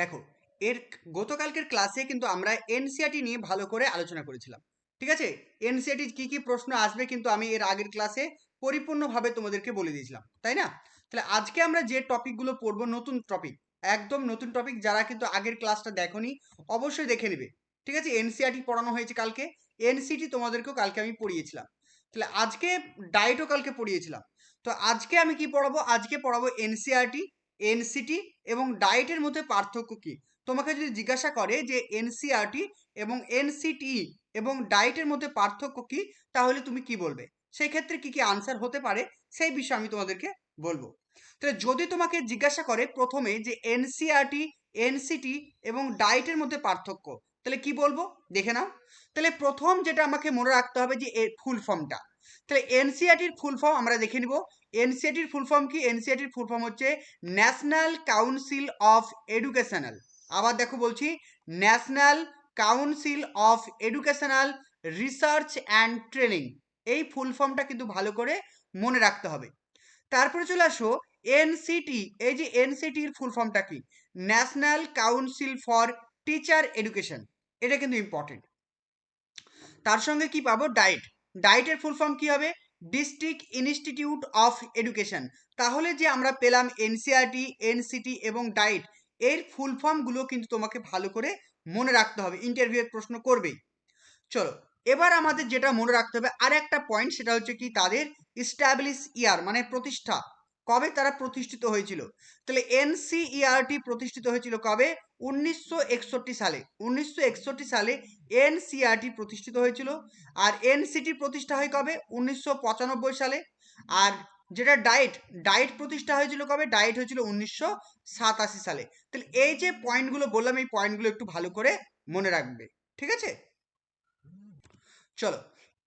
দেখো, এর গতকালকের ক্লাসে কিন্তু আমরা এনসিআরটি নিয়ে ভালো করে আলোচনা করেছিলাম, ঠিক আছে? এনসিআরটি কি কি প্রশ্ন আসবে কিন্তু আমি এর আগের ক্লাসে পরিপূর্ণভাবে তোমাদেরকে বলে দিয়েছিলাম, তাই না? তাহলে আজকে আমরা যে টপিকগুলো পড়ব, নতুন টপিক একদম নতুন টপিক যারা কিন্তু আগের ক্লাসটা দেখোনি, অবশ্যই দেখে নেবে, ঠিক আছে? এনসিআরটি পড়ানো হয়েছে কালকে এনসিটি তোমাদেরকেও কালকে আমি পড়িয়েছিলাম, তাহলে আজকে ডায়েটও কালকে পড়িয়েছিলাম, তো আজকে আমি কি পড়াবো? আজকে পড়াবো এনসিআরটি এনসিটি এবং ডায়েটের মধ্যে পার্থক্য কি? তোমাকে যদি জিজ্ঞাসা করে যে এনসিআরটি এবং এনসিটি এবং ডায়েটের মধ্যে পার্থক্য কি, তাহলে তুমি কি বলবে? সেই ক্ষেত্রে কি কি আনসার হতে পারে সেই বিষয়ে আমি তোমাদেরকে বলব। তাহলে যদি তোমাকে জিজ্ঞাসা করে প্রথমে যে এনসিআরটি, এনসিটি এবং ডায়েটের মধ্যে পার্থক্য, তাহলে কি বলব? দেখে নাও। তাহলে প্রথম যেটা আমাকে মনে রাখতে হবে যে এর ফুল ফর্মটা। তাহলে এনসিআরটির ফুল ফর্ম আমরা দেখে নিব। এনসিআরটির ফুল ফর্ম কি? এনসিআরটির ফুল ফর্ম হচ্ছে ন্যাশনাল কাউন্সিল অফ এডুকেশনাল আবার দেখো বলছি national council of educational research and training এই ফুল ফর্মটা কিন্তু ভালো করে মনে রাখতে হবে। তারপরে চলে আসো এনসিটি এই যে এনসিটির ফুল ফর্মটা কি? National council for teacher education এটা কিন্তু ইম্পর্টেন্ট তার সঙ্গে কি পাবো? ডায়েট ডায়েটের ফুল ফর্ম কি হবে? ডিস্ট্রিক্ট ইনস্টিটিউট অফ এডুকেশন তাহলে যে আমরা পেলাম এনসিআরটি এনসিটি এবং ডাইট এর ফুল ফর্মগুলো কিন্তু তোমাকে ভালো করে মনে রাখতে হবে ইন্টারভিউয়ের প্রশ্ন করবেই। চলো, এবার আমাদের যেটা মনে রাখতে হবে আর একটা পয়েন্ট সেটা হচ্ছে কি, তাদের স্ট্যাবলিশ ইয়ার মানে প্রতিষ্ঠা। কবে তারা প্রতিষ্ঠিত হয়েছিল? তাহলে এনসিইআরটি প্রতিষ্ঠিত হয়েছিল কবে? উনিশশো একষট্টি সালে। উনিশশো একষট্টি সালে এনসিআরটি প্রতিষ্ঠিত হয়েছিল। আর এনসিটি প্রতিষ্ঠা হয় কবে? উনিশশো পঁচানব্বই সালে। আর যেটা ডায়েট ডায়েট প্রতিষ্ঠা হয়েছিল কবে? ডায়েট হয়েছিল উনিশশো সাতাশি সালে। তাহলে এই যে পয়েন্টগুলো বললাম, এই পয়েন্টগুলো একটু ভালো করে মনে রাখবে। ঠিক আছে? চলো।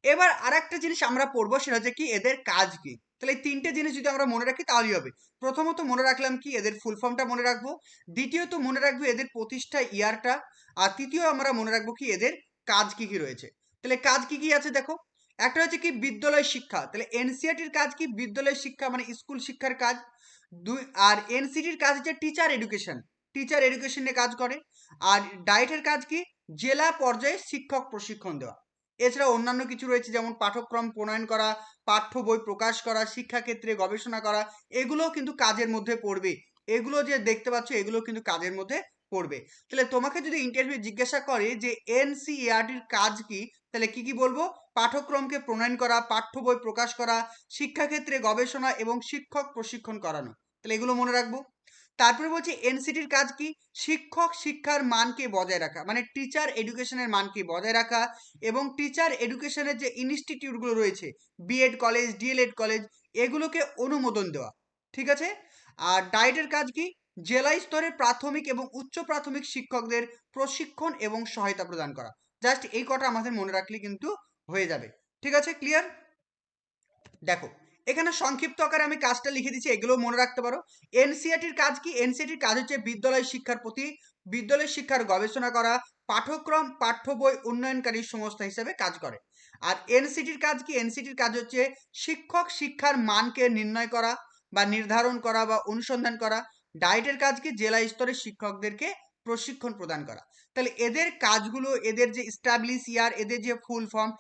এবার আর একটা জিনিস আমরা পড়ব, সেটা হচ্ছে কি এদের কাজ কি? তাহলে এই তিনটে জিনিস যদি আমরা মনে রাখি তাহলেই হবে। প্রথমত মনে রাখলাম কি এদের ফুল ফর্মটা মনে রাখব। দ্বিতীয়ত মনে রাখব এদের প্রতিষ্ঠা ইয়ারটা আর তৃতীয় আমরা মনে রাখব কি এদের কাজ কি কি রয়েছে। তাহলে কাজ কি কি আছে দেখো? একটা হচ্ছে কি বিদ্যালয় শিক্ষা। তাহলে এনসিআরটির কাজ কি? বিদ্যালয় শিক্ষা মানে স্কুল শিক্ষার কাজ। দুই, আর এনসিটির কাজ হচ্ছে টিচার এডুকেশন টিচার এডুকেশনে কাজ করে। আর ডায়েটের কাজ কি? জেলা পর্যায়ে শিক্ষক প্রশিক্ষণ দেওয়া। এছাড়া অন্যান্য কিছু রয়েছে, যেমন পাঠ্যক্রম প্রণয়ন করা, পাঠ্য বই প্রকাশ করা, শিক্ষাক্ষেত্রে গবেষণা করা, এগুলোও কিন্তু কাজের মধ্যে পড়বে। এগুলো যে দেখতে পাচ্ছ এগুলো কিন্তু কাজের মধ্যে পড়বে। তাহলে তোমাকে যদি ইন্টারভিউ জিজ্ঞাসা করে যে এনসিইআরটির কাজ কি, তাহলে কি কি বলব? পাঠ্যক্রমকে প্রণয়ন করা, পাঠ্য বই প্রকাশ করা, শিক্ষাক্ষেত্রে গবেষণা এবং শিক্ষক প্রশিক্ষণ করানো। তাহলে এগুলো মনে রাখব। তারপরে বলছি এনসিটির কাজ কি? শিক্ষক শিক্ষার মানকে বজায় রাখা মানে টিচার এডুকেশনের মানকে বজায় রাখা এবং টিচার এডুকেশনের যে ইনস্টিটিউটগুলো রয়েছে বিএড কলেজ ডিএলএড কলেজ এগুলোকে অনুমোদন দেওয়া, ঠিক আছে? আর ডায়েটের কাজ কি? জেলা স্তরে প্রাথমিক এবং উচ্চ প্রাথমিক শিক্ষকদের প্রশিক্ষণ এবং সহায়তা প্রদান করা জাস্ট এই কটা আমাদের মনে রাখলে কিন্তু হয়ে যাবে, ঠিক আছে? ক্লিয়ার দেখো এখানে সংক্ষিপ্ত আকারে আমি কাজটা লিখে দিচ্ছি এগুলো মনে রাখতে পারো। এনসিআরটির কাজ কি? এনসিআরটির কাজ হচ্ছে বিদ্যালয় শিক্ষার প্রতি বিদ্যালয় শিক্ষার গবেষণা করা, পাঠ্যক্রম, পাঠ্য বই উন্নয়নকারী সংস্থা হিসেবে কাজ করে। আর এনসিটির কাজ কি? এনসিটির কাজ হচ্ছে শিক্ষক শিক্ষার মানকে নির্ণয় করা বা নির্ধারণ করা বা অনুসন্ধান করা। ডায়েটের কাজ কি? জেলা স্তরের শিক্ষকদেরকে প্রশিক্ষণ প্রদান করা। তাহলে এদের কাজগুলো, এদের যে স্টাবলিশ ইয়ার এদের যে ফুল ফর্ম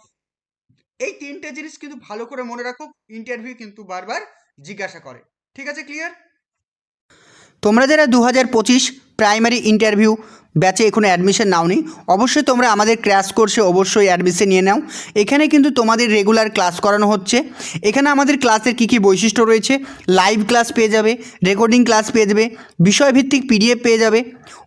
এই তিনটে জিনিস কিন্তু ভালো করে মনে রাখো ইন্টারভিউ কিন্তু বারবার জিজ্ঞাসা করে। ঠিক আছে ক্লিয়ার তোমরা যারা দু হাজার পঁচিশ প্রাইমারি ইন্টারভিউ ব্যাচে এখনও অ্যাডমিশন নাওনি, অবশ্যই তোমরা আমাদের ক্র্যাশ কোর্সে অবশ্যই অ্যাডমিশন নিয়ে নাও। এখানে কিন্তু তোমাদের রেগুলার ক্লাস করানো হচ্ছে। এখানে আমাদের ক্লাসের কী কী বৈশিষ্ট্য রয়েছে? লাইভ ক্লাস পেয়ে যাবে রেকর্ডিং ক্লাস পেয়ে যাবে, বিষয়ভিত্তিক পিডিএফ পেয়ে যাবে।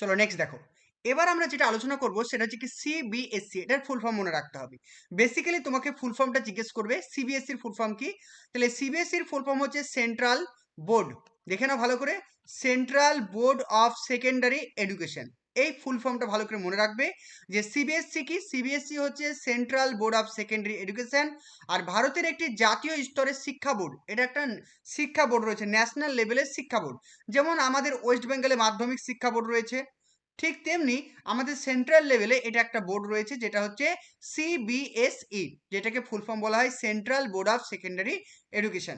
চলো নেক্সট দেখো। এবার আমরা যেটা আলোচনা করব সেটা হচ্ছে কি সিবিএসসি এটার ফুল ফর্ম মনে রাখতে হবে। বেসিক্যালি তোমাকে ফুল ফর্মটা জিজ্ঞেস করবে সিবিএসসির ফুল ফর্ম কি? তাহলে সিবিএসসির ফুল ফর্ম হচ্ছে সেন্ট্রাল বোর্ড দেখে নাও ভালো করে। Central board of secondary education এই ফুল ফর্মটা ভালো করে মনে রাখবে যে সিবিএসসি কি? সিবিএসসি হচ্ছে central board of secondary education আর ভারতের একটি জাতীয় স্তরের শিক্ষা বোর্ড। এটা একটা শিক্ষা বোর্ড রয়েছে ন্যাশনাল লেভেলের শিক্ষা বোর্ড। যেমন আমাদের ওয়েস্ট বেঙ্গলে মাধ্যমিক শিক্ষা বোর্ড রয়েছে, ঠিক তেমনি আমাদের সেন্ট্রাল লেভেলে এটা একটা বোর্ড রয়েছে যেটা হচ্ছে সিবিএসই যেটাকে ফুল ফর্ম বলা হয় central board of secondary education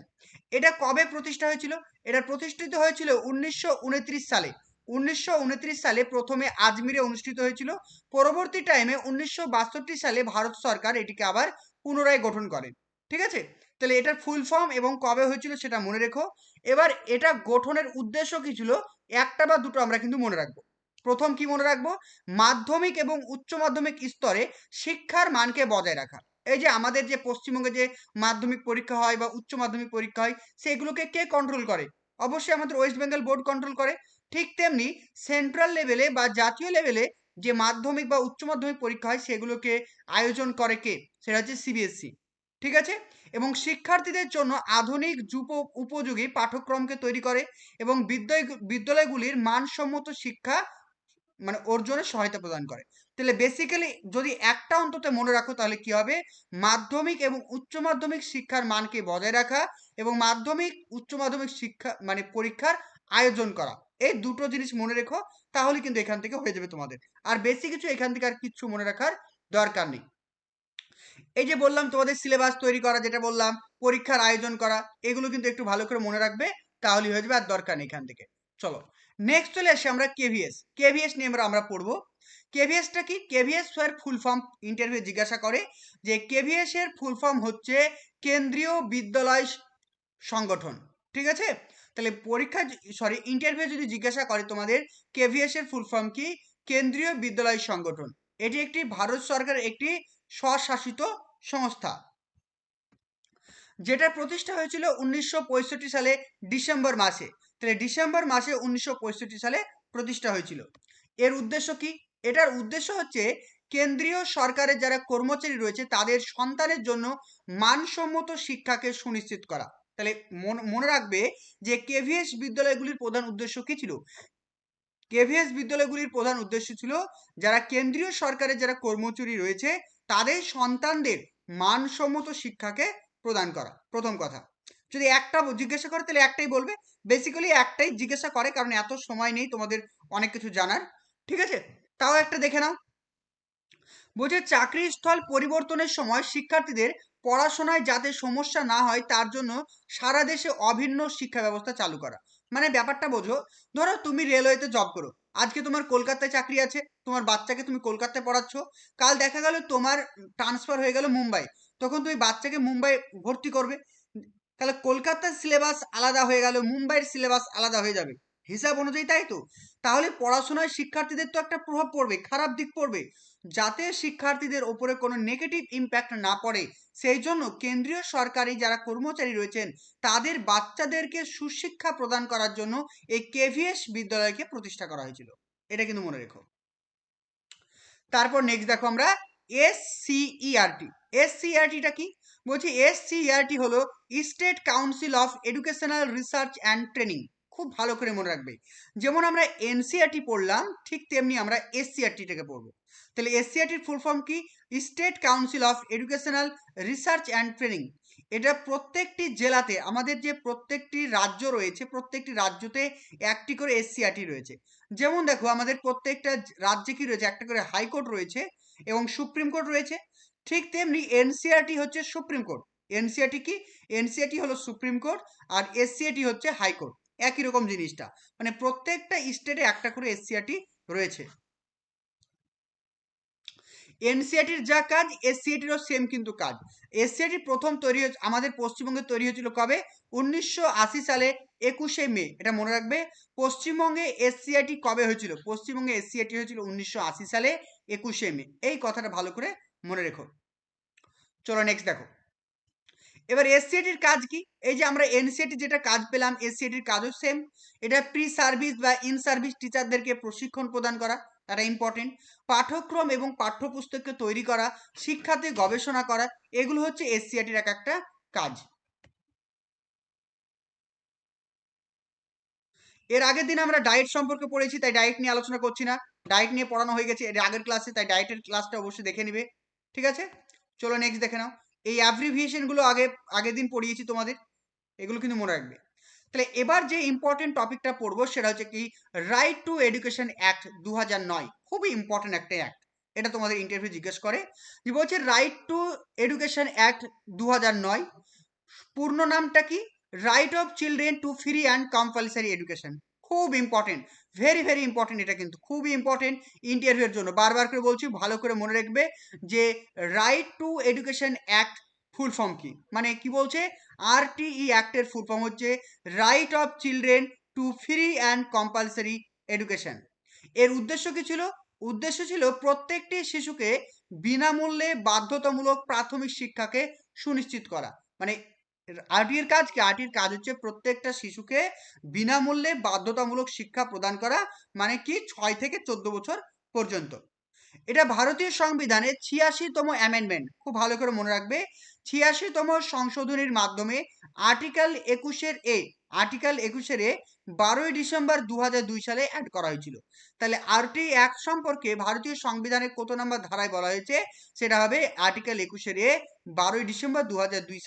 এটা কবে প্রতিষ্ঠা হয়েছিল? এটা প্রতিষ্ঠিত হয়েছিল উনিশশো উনত্রিশ সালে। উনিশশো উনত্রিশ সালে প্রথমে আজমিরে অনুষ্ঠিত হয়েছিল। পরবর্তী টাইমে উনিশশো বাষট্টি সালে ভারত সরকার এটিকে আবার পুনরায় গঠন করে। ঠিক আছে? তাহলে এটার ফুল ফর্ম এবং কবে হয়েছিল সেটা মনে রেখো। এবার এটা গঠনের উদ্দেশ্য কি ছিল? একটা বা দুটো আমরা কিন্তু মনে রাখব। প্রথম কি মনে রাখব? মাধ্যমিক এবং উচ্চ মাধ্যমিক স্তরে শিক্ষার মানকে বজায় রাখা। এই যে আমাদের যে পশ্চিমবঙ্গে যে মাধ্যমিক পরীক্ষা হয় বা উচ্চ মাধ্যমিক পরীক্ষা হয়, সেগুলোকে কে কন্ট্রোল করে? অবশ্যই আমাদের ওয়েস্ট বেঙ্গল বোর্ড কন্ট্রোল করে। ঠিক তেমনি সেন্ট্রাল লেভেলে বা জাতীয় লেভেলে যে মাধ্যমিক বা উচ্চ মাধ্যমিক পরীক্ষা হয় সেগুলোকে আয়োজন করে কে? সেটা হচ্ছে সিবিএসসি ঠিক আছে? এবং শিক্ষার্থীদের জন্য আধুনিক যুপ উপযোগী পাঠ্যক্রমকে তৈরি করে এবং বিদ্যালয় বিদ্যালয়গুলির মানসম্মত শিক্ষা মানে অর্জনে সহায়তা প্রদান করে। তাহলে বেসিক্যালি যদি একটা অন্তত মনে রাখো তাহলে কি হবে? মাধ্যমিক এবং উচ্চ মাধ্যমিক শিক্ষার মানকে বজায় রাখা এবং মাধ্যমিক, উচ্চ মাধ্যমিক শিক্ষা মানে পরীক্ষার আয়োজন করা। এই দুটো জিনিস মনে রেখো, তাহলে কিন্তু এখান থেকে হয়ে যাবে তোমাদের। আর বেশি কিছু এখান থেকে আর কিচ্ছু মনে রাখার দরকার নেই। এই যে বললাম তোমাদের সিলেবাস তৈরি করা, যেটা বললাম, পরীক্ষার আয়োজন করা, এগুলো কিন্তু একটু ভালো করে মনে রাখবে, তাহলে হয়ে যাবে আর দরকার নেই এখান থেকে। চলো নেক্সট চলে আসি আমরা কেভিএস কেভিএস নিয়ে আমরা আমরা পড়ব। কেভিএসটা কি? কেভিএস এর ফুল ফর্ম ইন্টারভিউ জিজ্ঞাসা করে যে কেভিএস এর ফুল ফর্ম হচ্ছে কেন্দ্রীয় বিদ্যালয় সংগঠন। ঠিক আছে? তাহলে পরীক্ষা সরি ইন্টারভিউ যদি জিজ্ঞাসা করে তোমাদের কেভিএস এর ফুল ফর্ম কি? কেন্দ্রীয় বিদ্যালয় সংগঠন। এটি একটি ভারত সরকারের একটি স্বশাসিত সংস্থা। যেটা প্রতিষ্ঠা হয়েছিল উনিশশো পঁয়ষট্টি সালে ডিসেম্বর মাসে। তাহলে ডিসেম্বর মাসে উনিশশো পঁয়ষট্টি সালে প্রতিষ্ঠা হয়েছিল। এর উদ্দেশ্য কি? এটার উদ্দেশ্য হচ্ছে কেন্দ্রীয় সরকারের যারা কর্মচারী রয়েছে, তাদের সন্তানের জন্য মানসম্মত শিক্ষাকে সুনিশ্চিত করা। তাহলে মনে রাখবে যে কেভিএস বিদ্যালয়গুলির প্রধান উদ্দেশ্য কি ছিল? কেভিএস বিদ্যালয়গুলির প্রধান উদ্দেশ্য ছিল যারা কেন্দ্রীয় সরকারের যারা কর্মচারী রয়েছে, তাদের সন্তানদের মানসম্মত শিক্ষাকে প্রদান করা। প্রথম কথা। যদি একটা জিজ্ঞাসা করে, তাহলে একটাই বলবে। বেসিক্যালি একটাই জিজ্ঞাসা করে, কারণ এত সময় নেই তোমাদের অনেক কিছু জানার। ঠিক আছে? তাও একটা দেখে নাও। বলছে চাকরি স্থল পরিবর্তনের সময় শিক্ষার্থীদের পড়াশোনায় যাতে সমস্যা না হয়, তার জন্য সারা দেশে অভিন্ন শিক্ষা ব্যবস্থা চালু করা। মানে ব্যাপারটা বোঝো, ধরো তুমি রেলওয়েতে জব করো, আজকে তোমার কলকাতায় চাকরি আছে, তোমার বাচ্চাকে তুমি কলকাতায় পড়াচ্ছ, কাল দেখা গেল তোমার ট্রান্সফার হয়ে গেল মুম্বাই, তখন তুমি বাচ্চাকে মুম্বাই ভর্তি করবে, তাহলে কলকাতার সিলেবাস আলাদা হয়ে গেল, মুম্বাইয়ের সিলেবাস আলাদা হয়ে যাবে। হিসাব অনুযায়ী তাই তো? তাহলে পড়াশোনায় শিক্ষার্থীদের তো একটা প্রভাব পড়বে, খারাপ দিক পড়বে। যাতে শিক্ষার্থীদের ওপরে কোনো নেগেটিভ ইম্প্যাক্ট না পড়ে, সেই জন্য কেন্দ্রীয় সরকারি যারা কর্মচারী রয়েছেন, তাদের বাচ্চাদেরকে সুশিক্ষা প্রদান করার জন্য এই কেভিএস বিদ্যালয়কে প্রতিষ্ঠা করা হয়েছিল। এটা কিন্তু মনে রেখো। তারপর নেক্সট দেখো আমরা এস সিইআরটি এস সিইআরটিটা কি? বলছি এস সিইআরটি হলো state council of educational research and training খুব ভালো করে মনে রাখবে। যেমন আমরা এনসিআরটি পড়লাম, ঠিক তেমনি আমরা এসসিআরটিটাকে পড়ব। তাহলে এসসিআরটির ফুল ফর্ম কি? State council of educational research and training এটা প্রত্যেকটি জেলাতে, আমাদের যে প্রত্যেকটি রাজ্য রয়েছে, প্রত্যেকটি রাজ্যতে একটি করে এসসিআরটি রয়েছে। যেমন দেখো, আমাদের প্রত্যেকটা রাজ্যে কি রয়েছে? একটা করে হাইকোর্ট রয়েছে এবং সুপ্রিম কোর্ট রয়েছে। ঠিক তেমনি এনসিআরটি হচ্ছে সুপ্রিম কোর্ট এনসিআরটি কি? এনসিআরটি হলো সুপ্রিম কোর্ট আর এসসিআরটি হচ্ছে হাইকোর্ট একই রকম জিনিসটা। মানে প্রত্যেকটা স্টেটে একটা করে এসসিআরটি রয়েছে। এনসিআরটির যা কাজ এসসিআরটিরও সেম কিন্তু কাজ। এসসিআরটি প্রথম তৈরি হয়েছে, আমাদের পশ্চিমবঙ্গে তৈরি হয়েছিল কবে? উনিশশো আশি সালে একুশে মে। এটা মনে রাখবে? পশ্চিমবঙ্গে এসসিআরটি কবে হয়েছিল? পশ্চিমবঙ্গে এসসিআরটি হয়েছিল উনিশশো আশি সালে একুশে মে। এই কথাটা ভালো করে মনে রেখো। চলো নেক্সট দেখো। এবার এসসিআইটির কাজ কি? এই যে আমরা এনসিআইটি যেটা কাজ পেলাম এসসিআইটির কাজও সেম এটা প্রি সার্ভিস বা ইন সার্ভিস টিচারদেরকে প্রশিক্ষণ প্রদান করা, তারা ইম্পর্টেন্ট পাঠ্যক্রম এবং পাঠ্যপুস্তককে তৈরি করা, শিক্ষাতে গবেষণা করা, এগুলো হচ্ছে এসসিআইটির এক একটা কাজ। এর আগের দিন আমরা ডায়েট সম্পর্কে পড়েছি, তাই ডায়েট নিয়ে আলোচনা করছি না। ডায়েট নিয়ে পড়ানো হয়ে গেছে, এর আগের ক্লাসে তাই ডায়েটের ক্লাসটা অবশ্যই দেখে নিবে। ঠিক আছে? চলো নেক্সট দেখে নাও। এই অ্যাব্রিভিয়েশনগুলো আগে, আগের দিন পড়িয়েছি তোমাদের, এগুলো কিন্তু মনে রাখবে। তাহলে এবার যে ইম্পর্টেন্ট টপিকটা পড়ব সেটা হচ্ছে কি রাইট টু এডুকেশন অ্যাক্ট দু নয়। খুবই ইম্পর্টেন্ট একটা অ্যাক্ট এটা তোমাদের ইন্টারভিউ জিজ্ঞেস করে। যে বলছে রাইট টু এডুকেশন অ্যাক্ট দু নয়, পূর্ণ নামটা কি? Right of children to free and compulsory education খুব ইম্পর্টেন্ট ভেরি ভেরি ইম্পর্টেন্ট এটা কিন্তু। খুবই ইম্পর্টেন্ট ইন্টারভিউর জন্য। বারবার করে বলছি, ভালো করে মনে রাখবে যে right to education act full form কি? মানে কি বলছে? আরটিই অ্যাক্টের ফুল ফর্ম হচ্ছে right of children to free and compulsory education এর উদ্দেশ্য কি ছিল? উদ্দেশ্য ছিল প্রত্যেকটি শিশুকে বিনামূল্যে বাধ্যতামূলক প্রাথমিক শিক্ষাকে সুনিশ্চিত করা। মানে আরটির কাজ কি? আরটির কাজ হচ্ছে প্রত্যেকটা শিশুকে বিনামূল্যে বাধ্যতামূলক শিক্ষা প্রদান করা মানে কি? ছয় থেকে চোদ্দ বছর পর্যন্ত। এটা ভারতীয় সংবিধানের ছিয়াশিতম অ্যামেন্ডমেন্ট খুব ভালো করে মনে রাখবে। ছিয়াশিতম সংশোধনীর মাধ্যমে আর্টিকেল একুশের এ আর্টিকেল একুশের এ বারোই ডিসেম্বর দু সালে অ্যাড করা হয়েছিল। তাহলে আরটি অ্যাক্ট সম্পর্কে ভারতীয় সংবিধানের কত নম্বর ধারায় বলা হয়েছে? সেটা হবে আর্টিকেল একুশের এ বারোই ডিসেম্বর দু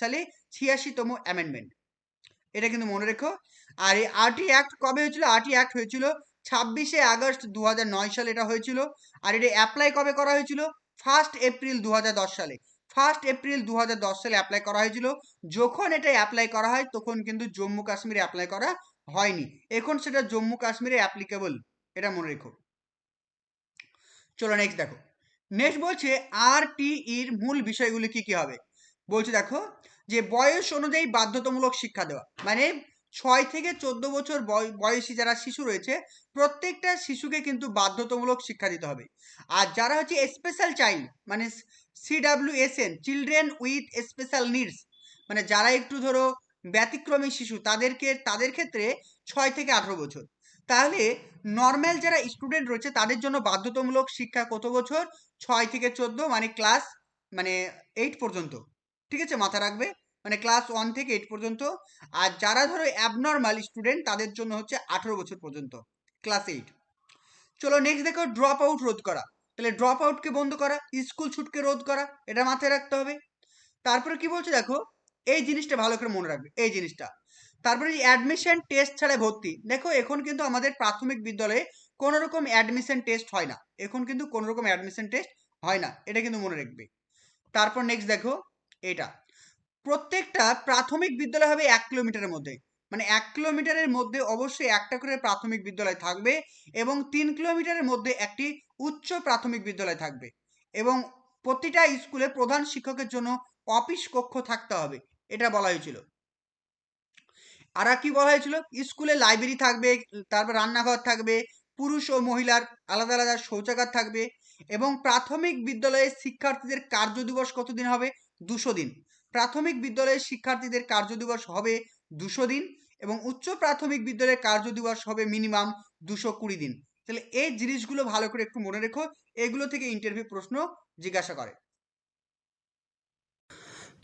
সালে ছিয়াশিতম অ্যামেন্ডমেন্ট এটা কিন্তু মনে রেখো। আর এই আরটি অ্যাক্ট কবে হয়েছিল? আরটি অ্যাক্ট হয়েছিল ছাব্বিশে আগস্ট দু সালে এটা হয়েছিল। আর এটা অ্যাপ্লাই কবে করা হয়েছিল? ফার্স্ট এপ্রিল দু হাজার দশ সালে। ফার্স্ট এপ্রিল দু হাজার দশ সালে অ্যাপ্লাই করা হয়েছিল। যখন এটা অ্যাপ্লাই করা হয়, তখন কিন্তু জম্মু কাশ্মীরে অ্যাপ্লাই করা হয়নি। এখন সেটা জম্মু কাশ্মীরে অ্যাপ্লিকেবল এটা মনে রেখো। চলো নেক্সট দেখো। নেক্সট বলছে আর এর মূল বিষয়গুলি কি কি হবে? বলছে দেখো যে বয়স অনুযায়ী বাধ্যতামূলক শিক্ষা দেওয়া। মানে ছয় থেকে চোদ্দ বছর বয়সী যারা শিশু রয়েছে, প্রত্যেকটা শিশুকে কিন্তু বাধ্যতামূলক শিক্ষা দিতে হবে। আর যারা হচ্ছে স্পেশাল চাইল্ড মানে CWSN children with special needs মানে যারা একটু ধরো ব্যতিক্রমী শিশু, তাদেরকে, তাদের ক্ষেত্রে ছয় থেকে আঠারো বছর। তাহলে নর্মাল যারা স্টুডেন্ট রয়েছে, তাদের জন্য বাধ্যতামূলক শিক্ষা কত বছর? ছয় থেকে চোদ্দ মানে ক্লাস মানে এইট পর্যন্ত। ঠিক আছে? মাথা রাখবে? মানে ক্লাস ওয়ান থেকে এইট পর্যন্ত। আর যারা ধরো অ্যাবনর্মাল স্টুডেন্ট তাদের জন্য হচ্ছে আঠেরো বছর পর্যন্ত। ক্লাস এইট চলো নেক্সট দেখো ড্রপ আউট রোধ করা। তাহলে ড্রপ আউটকে বন্ধ করা স্কুল ছুটকে রোধ করা, এটা মাথায় রাখতে হবে। তারপরে কি বলছে দেখো, এই জিনিসটা ভালো করে মনে রাখবে, এই জিনিসটা। তারপরে অ্যাডমিশন টেস্ট ছাড়া ভর্তি, দেখো এখন কিন্তু আমাদের প্রাথমিক বিদ্যালয়ে কোনো রকম অ্যাডমিশন টেস্ট হয় না। এখন কিন্তু কোনো রকম অ্যাডমিশন টেস্ট হয় না, এটা কিন্তু মনে রাখবে। তারপর নেক্সট দেখো এটা প্রত্যেকটা প্রাথমিক বিদ্যালয় হবে এক কিলোমিটারের মধ্যে। মানে এক কিলোমিটারের মধ্যে অবশ্যই একটা করে প্রাথমিক বিদ্যালয় থাকবে এবং তিন কিলোমিটারের মধ্যে একটি উচ্চ প্রাথমিক বিদ্যালয় থাকবে এবং প্রতিটা স্কুলে প্রধান শিক্ষকের জন্য অফিস কক্ষ থাকতে হবে, এটা বলা হয়েছিল। আর কি বলা হয়েছিল? স্কুলে লাইব্রেরি থাকবে, তারপর রান্নাঘর থাকবে, পুরুষ ও মহিলার আলাদা আলাদা শৌচাগার থাকবে এবং প্রাথমিক বিদ্যালয়ে শিক্ষার্থীদের কার্য দিবস কতদিন হবে? দুশো দিন। প্রাথমিক বিদ্যালয়ের শিক্ষার্থীদের কার্য দিবস হবে দুশো দিন এবং উচ্চ প্রাথমিক বিদ্যালয়ের কার্য দিবস হবে মিনিমাম দুশো কুড়ি দিন। তাহলে এই জিনিসগুলো ভালো করে একটু মনে রেখো, এগুলো থেকে ইন্টারভিউ প্রশ্ন জিজ্ঞাসা করে।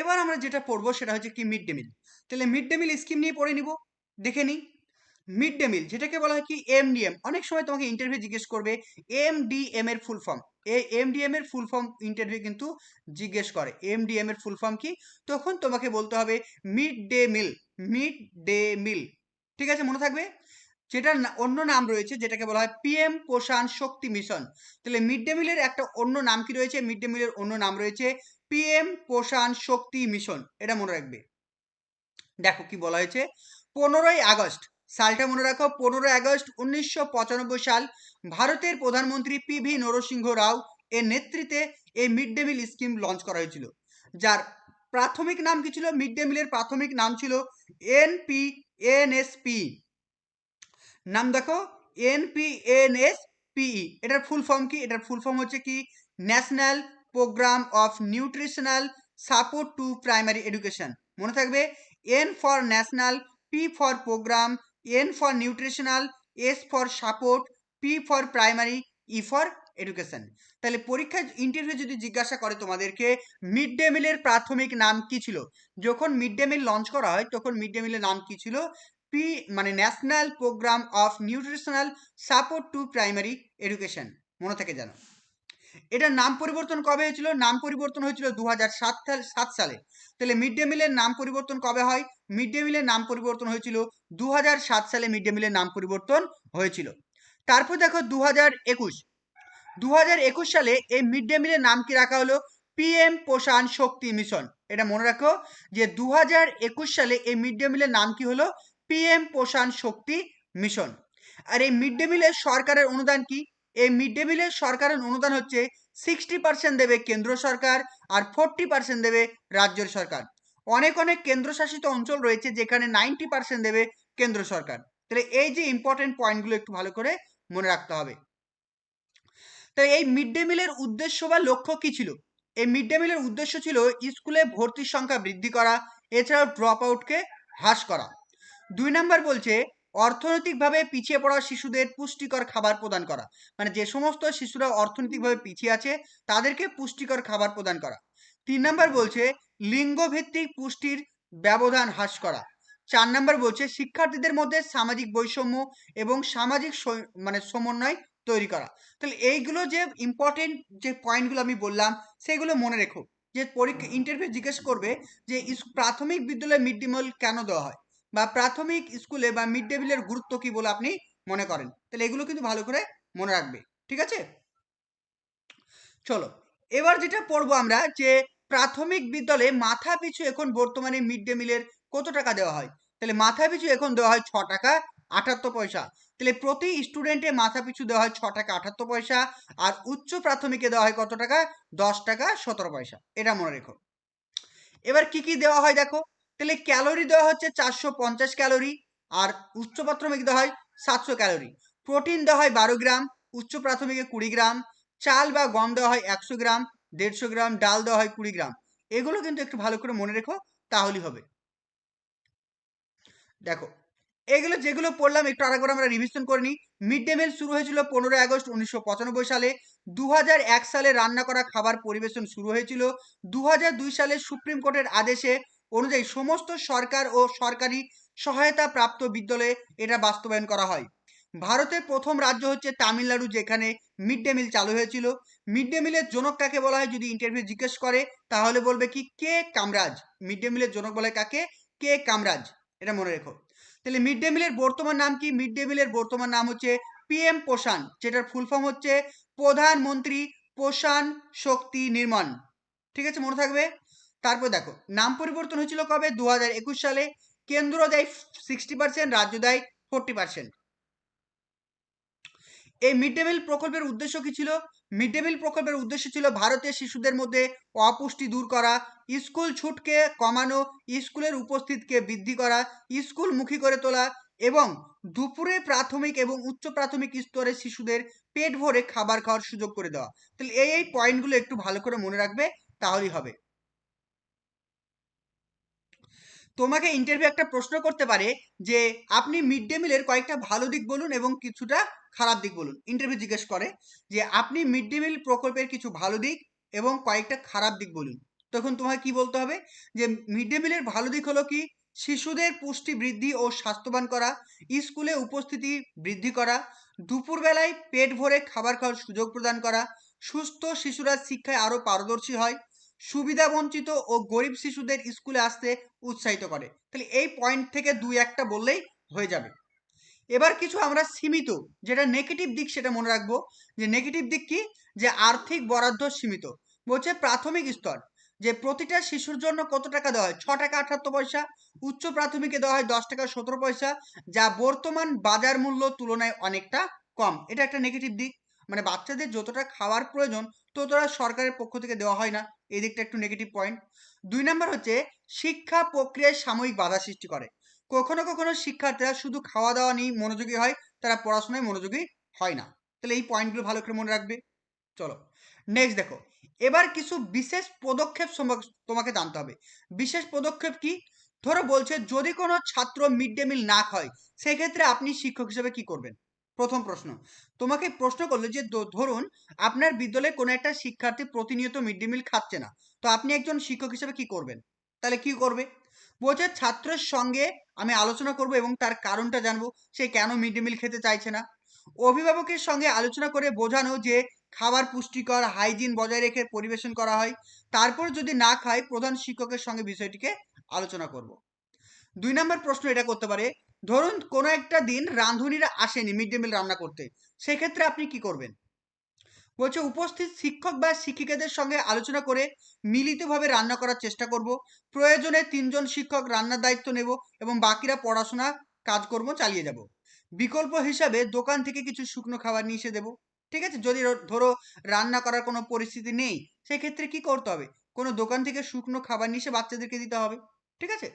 এবার আমরা যেটা পড়ব সেটা হচ্ছে কি মিড ডে মিল তাহলে মিড ডে মিল স্কিম নিয়ে পড়ে নিব, দেখে নিই। মিড ডে মিল যেটাকে বলা হয় কি এমডিএম অনেক সময় তোমাকে ইন্টারভিউ জিজ্ঞেস করবে এমডিএম এর ফুল ফর্ম এই এমডিএম এর ফুল ফর্ম ইন্টারভিউ কিন্তু জিজ্ঞেস করে। এমডিএম এর ফুল ফর্ম কি? তখন তোমাকে বলতে হবে mid day meal mid day meal ঠিক আছে, মনে থাকবে? যেটার অন্য নাম রয়েছে, যেটাকে বলা হয় পিএম পোষণ শক্তি মিশন তাহলে মিড ডে মিলের একটা অন্য নাম কি রয়েছে? মিড ডে মিলের অন্য নাম রয়েছে পিএম পোষণ শক্তি মিশন এটা মনে রাখবে। দেখো কি বলা হয়েছে, পনেরোই আগস্ট, সালটা মনে রাখো, পনেরোই আগস্ট উনিশশো পঁচানব্বই সাল, ভারতের প্রধানমন্ত্রী পি ভি নরসিংহ রাও এর নেতৃত্বে এই mid day meal scheme launch করা হয়েছিল। যার প্রাথমিক নাম কি ছিল? মিড ডে মিলের প্রাথমিক নাম ছিল এনপি এনএসপি নাম দেখো এনপি এনএসপিই এটার ফুল ফর্ম কি? এটার ফুল ফর্ম হচ্ছে কি? National programme of nutritional support to primary education মনে থাকবে? N for national P for programme N for nutritional S for support P for primary E for education তাহলে পরীক্ষা ইন্টারভিউ যদি জিজ্ঞাসা করে তোমাদেরকে মিড ডে মিলের প্রাথমিক নাম কি ছিল? যখন মিড ডে মিল লঞ্চ করা হয়, তখন মিড ডে মিলের নাম কি ছিল? পি মানে national programme of nutritional support to primary education মনে থেকে জানো এটার নাম পরিবর্তন কবে হয়েছিল? নাম পরিবর্তন হয়েছিল দু সাত সালে তাহলে মিড ডে মিলের নাম পরিবর্তন কবে হয়? মিড ডে মিলের নাম পরিবর্তন হয়েছিল দু সালে মিড ডে মিলের নাম পরিবর্তন হয়েছিল। তারপর দেখো দু হাজার একুশ দু সালে এই মিড ডে মিলের নাম কি রাখা হলো? পিএম পোষণ শক্তি মিশন এটা মনে রাখো যে দু হাজার একুশ সালে এই মিড ডে মিলের নাম কি হলো? পিএম পোষণ শক্তি মিশন আর এই মিড ডে মিলের সরকারের অনুদান কি? এই মিড ডে মিলের সরকারের অনুদান হচ্ছে সিক্সটি পার্সেন্ট দেবে কেন্দ্র সরকার আর ফোরটি পার্সেন্ট দেবে রাজ্য সরকার। অনেক অনেক কেন্দ্রশাসিত অঞ্চল রয়েছে যেখানে নাইনটি পার্সেন্ট দেবে কেন্দ্র সরকার। তাহলে এই যে ইম্পর্টেন্ট পয়েন্টগুলো একটু ভালো করে মনে রাখতে হবে। তাই এই মিড ডে মিলের উদ্দেশ্য বা লক্ষ্য কি ছিল? এই মিড ডে মিলের উদ্দেশ্য ছিল স্কুলে ভর্তির সংখ্যা বৃদ্ধি করা, এছাড়াও ড্রপ আউটকে হ্রাস করা। দুই নাম্বার বলছে অর্থনৈতিকভাবে পিছিয়ে পড়া শিশুদের পুষ্টিকর খাবার প্রদান করা। মানে যে সমস্ত শিশুরা অর্থনৈতিকভাবে পিছিয়ে আছে, তাদেরকে পুষ্টিকর খাবার প্রদান করা। তিন নাম্বার বলছে লিঙ্গভিত্তিক পুষ্টির ব্যবধান হ্রাস করা। চার নাম্বার বলছে শিক্ষার্থীদের মধ্যে সামাজিক বৈষম্য এবং সামাজিক মানে সমন্বয় তৈরি করা। তাহলে এইগুলো যে ইম্পর্টেন্ট যে পয়েন্টগুলো আমি বললাম, সেগুলো মনে রেখো। যে পরীক্ষা ইন্টারভিউ জিজ্ঞেস করবে যে প্রাথমিক বিদ্যালয়ে মিড ডে মিল কেন দেওয়া হয়? বা প্রাথমিক স্কুলে বা মিড ডে মিলের গুরুত্ব কি বলে আপনি মনে করেন? তাহলে এগুলো কিন্তু ভালো করে মনে রাখবে, ঠিক আছে? চলো, এবার যেটা পড়ব আমরা যে প্রাথমিক বিদ্যালয়ে মাথা পিছু এখন বর্তমানে মিড ডে মিলের কত টাকা দেওয়া হয়? তাহলে মাথা পিছু এখন দেওয়া হয় ছ টাকা আটাত্তর পয়সা। তাহলে প্রতি স্টুডেন্টে মাথা পিছু দেওয়া হয় ছ টাকা আটাত্তর পয়সা আর উচ্চ প্রাথমিকে দেওয়া হয় কত টাকা? দশ টাকা সতেরো পয়সা। এটা মনে রেখো। এবার কি কি দেওয়া হয় দেখো? তাহলে ক্যালোরি দেওয়া হচ্ছে চারশো পঞ্চাশ ক্যালোরি আর উচ্চ প্রাথমিক দেওয়া হয় সাতশো ক্যালোরি প্রোটিন দেওয়া হয় বারো গ্রাম, উচ্চ প্রাথমিকে কুড়ি গ্রাম, চাল বা গম দেওয়া হয় একশো গ্রাম, দেড়শো গ্রাম, ডাল দেওয়া হয় কুড়ি গ্রাম। এগুলো কিন্তু একটু ভালো করে মনে রেখো, তাহলেই হবে। দেখো, এগুলো যেগুলো পড়লাম, একটু আরেকবার আমরা রিভিশন করে নিই। মিড ডে মিল শুরু হয়েছিল পনেরোই আগস্ট উনিশশো পঁচানব্বই সালে। দু সালে রান্না করা খাবার পরিবেশন শুরু হয়েছিল। দু সালে সুপ্রিম কোর্টের আদেশে অনুযায়ী সমস্ত সরকার ও সরকারি সহায়তা প্রাপ্ত বিদ্যালয়ে এটা বাস্তবায়ন করা হয়। ভারতের প্রথম রাজ্য হচ্ছে তামিলনাড়ু, যেখানে মিড ডে মিল চালু হয়েছিল। মিড ডে মিলের জনক কাকে বলা হয়, যদি ইন্টারভিউ জিজ্ঞেস করে, তাহলে বলবে কি, কে কামরাজ? মিড ডে মিলের জনক বলে কাকে? কে কামরাজ? এটা মনে রেখো। তাহলে মিড ডে মিলের বর্তমান নাম কি? মিড ডে মিলের বর্তমান নাম হচ্ছে পিএম পোষণ যেটার ফুল ফর্ম হচ্ছে প্রধানমন্ত্রী পোষণ শক্তি নির্মাণ। ঠিক আছে, মনে থাকবে? তারপর দেখো, নাম পরিবর্তন হয়েছিল কবে? দু হাজার একুশ সালে। কেন্দ্র দেয় সিক্সটি পার্সেন্ট রাজ্য দেয় ফোরটি পার্সেন্ট এই মিড ডে মিল প্রকল্পের উদ্দেশ্য কি ছিল? মিড ডে মিল প্রকল্পের উদ্দেশ্য ছিল ভারতের শিশুদের মধ্যে অপুষ্টি দূর করা, স্কুল ছুটকে কমানো, স্কুলের উপস্থিতিকে বৃদ্ধি করা স্কুলমুখী করে তোলা এবং দুপুরে প্রাথমিক এবং উচ্চ প্রাথমিক স্তরে শিশুদের পেট ভরে খাবার খাওয়ার সুযোগ করে দেওয়া। তাহলে এই এই পয়েন্টগুলো একটু ভালো করে মনে রাখবে, তাহলেই হবে। তোমাকে ইন্টারভিউ একটা প্রশ্ন করতে পারে যে, আপনি মিড ডে মিলের কয়েকটা ভালো দিক বলুন এবং কিছুটা খারাপ দিক বলুন। ইন্টারভিউ জিজ্ঞেস করে যে, আপনি মিড ডে মিল প্রকল্পের কিছু ভালো দিক এবং কয়েকটা খারাপ দিক বলুন। তখন তোমাকে কি বলতে হবে? যে মিড ডে মিলের ভালো দিক হলো কি? শিশুদের পুষ্টি বৃদ্ধি ও স্বাস্থ্যবান করা, স্কুলে উপস্থিতি বৃদ্ধি করা, দুপুরবেলায় পেট ভরে খাবার খাওয়ার সুযোগ প্রদান করা, সুস্থ শিশুরা শিক্ষায় আরও পারদর্শী হয় সুবিধা বঞ্চিত ও গরিব শিশুদের স্কুলে আসতে উৎসাহিত করে। তাহলে এই পয়েন্ট থেকে দুই একটা বললেই হয়ে যাবে। এবার কিছু আমরা সীমিত, যেটা নেগেটিভ দিক সেটা মনে রাখব। যে নেগেটিভ দিক কি? যে আর্থিক বরাদ্দ সীমিত। বলছে প্রাথমিক স্তর। যে প্রতিটা শিশুর জন্য কত টাকা দেওয়া হয়? ছ টাকা আঠাত্তর পয়সা, উচ্চ প্রাথমিকে দেওয়া হয় দশ টাকা সতেরো পয়সা, যা বর্তমান বাজার মূল্য তুলনায় অনেকটা কম। এটা একটা নেগেটিভ দিক। মানে বাচ্চাদের যতটা খাওয়ার প্রয়োজন ততটা সরকারের পক্ষ থেকে দেওয়া হয় না, এই দিকটা একটু নেগেটিভ পয়েন্ট দুই নম্বর হচ্ছে শিক্ষা প্রক্রিয়ায় সাময়িক বাধা সৃষ্টি করে। কখনো কখনো শিক্ষার্থীরা শুধু খাওয়া দাওয়া নিয়ে মনোযোগী হয়, তারা পড়াশোনায় মনোযোগী হয় না। তাহলে এই পয়েন্টগুলো ভালো করে মনে রাখবে। চলো নেক্সট দেখো। এবার কিছু বিশেষ পদক্ষেপ তোমাকে জানতে হবে। বিশেষ পদক্ষেপ কি? ধরো বলছে যদি কোনো ছাত্র মিড ডে মিল না খায়, সেক্ষেত্রে আপনি শিক্ষক হিসেবে কি করবেন? প্রথম প্রশ্ন। তোমাকে প্রশ্ন করল যে ধরুন আপনার বিদ্যালয়ে কোনো একটা শিক্ষার্থী প্রতিনিয়ত মিড ডে মিল খাচ্ছে না, তো আপনি একজন শিক্ষক হিসেবে কি করবেন? তাহলে কি করবে? বলছে, ছাত্রের সঙ্গে আমি আলোচনা করব এবং তার কারণটা জানব, সে কেন মিড ডে মিল খেতে চাইছে না? অভিভাবকের সঙ্গে আলোচনা করে বোঝানো যে খাবার পুষ্টিকর, হাইজিন বজায় রেখে পরিবেশন করা হয়, তারপর যদি না খায়, প্রধান শিক্ষকের সঙ্গে বিষয়টিকে আলোচনা করব। দুই নম্বর প্রশ্ন এটা করতে পারে ধরুন কোনো একটা দিন রাঁধুনিরা আসেনি মিড ডে মিল রান্না করতে, সেক্ষেত্রে আপনি কি করবেন? বলছে, উপস্থিত শিক্ষক বা শিক্ষিকাদের সঙ্গে আলোচনা করে মিলিতভাবে রান্না করার চেষ্টা করব। প্রয়োজনে তিনজন শিক্ষক রান্নার দায়িত্ব নেব এবং বাকিরা পড়াশোনা কাজকর্ম চালিয়ে যাব। বিকল্প হিসাবে দোকান থেকে কিছু শুকনো খাবার নিয়ে এসে দেবো। ঠিক আছে? যদি ধরো রান্না করার কোনো পরিস্থিতি নেই, সেক্ষেত্রে কি করতে হবে? কোনো দোকান থেকে শুকনো খাবার নিয়ে এসে বাচ্চাদেরকে দিতে হবে। ঠিক আছে?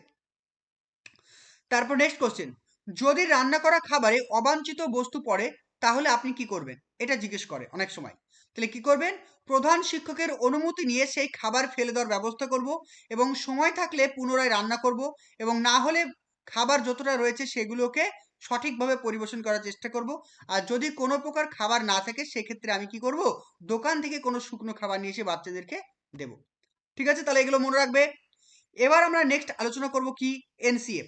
তারপর নেক্সট কোশ্চেন যদি রান্না করা খাবারে অবাঞ্ছিত বস্তু পড়ে, তাহলে আপনি কি করবেন? এটা জিজ্ঞেস করে অনেক সময়। তাহলে কি করবেন? প্রধান শিক্ষকের অনুমতি নিয়ে সেই খাবার ফেলে দেওয়ার ব্যবস্থা করব এবং সময় থাকলে পুনরায় রান্না করব এবং না হলে খাবার যতটা রয়েছে সেগুলোকে সঠিকভাবে পরিবেশন করার চেষ্টা করব। আর যদি কোনো প্রকার খাবার না থাকে, সেক্ষেত্রে আমি কি করব? দোকান থেকে কোনো শুকনো খাবার নিয়ে এসে বাচ্চাদেরকে দেব। ঠিক আছে? তাহলে এগুলো মনে রাখবে। এবার আমরা নেক্সট আলোচনা করব কি? এনসিএফ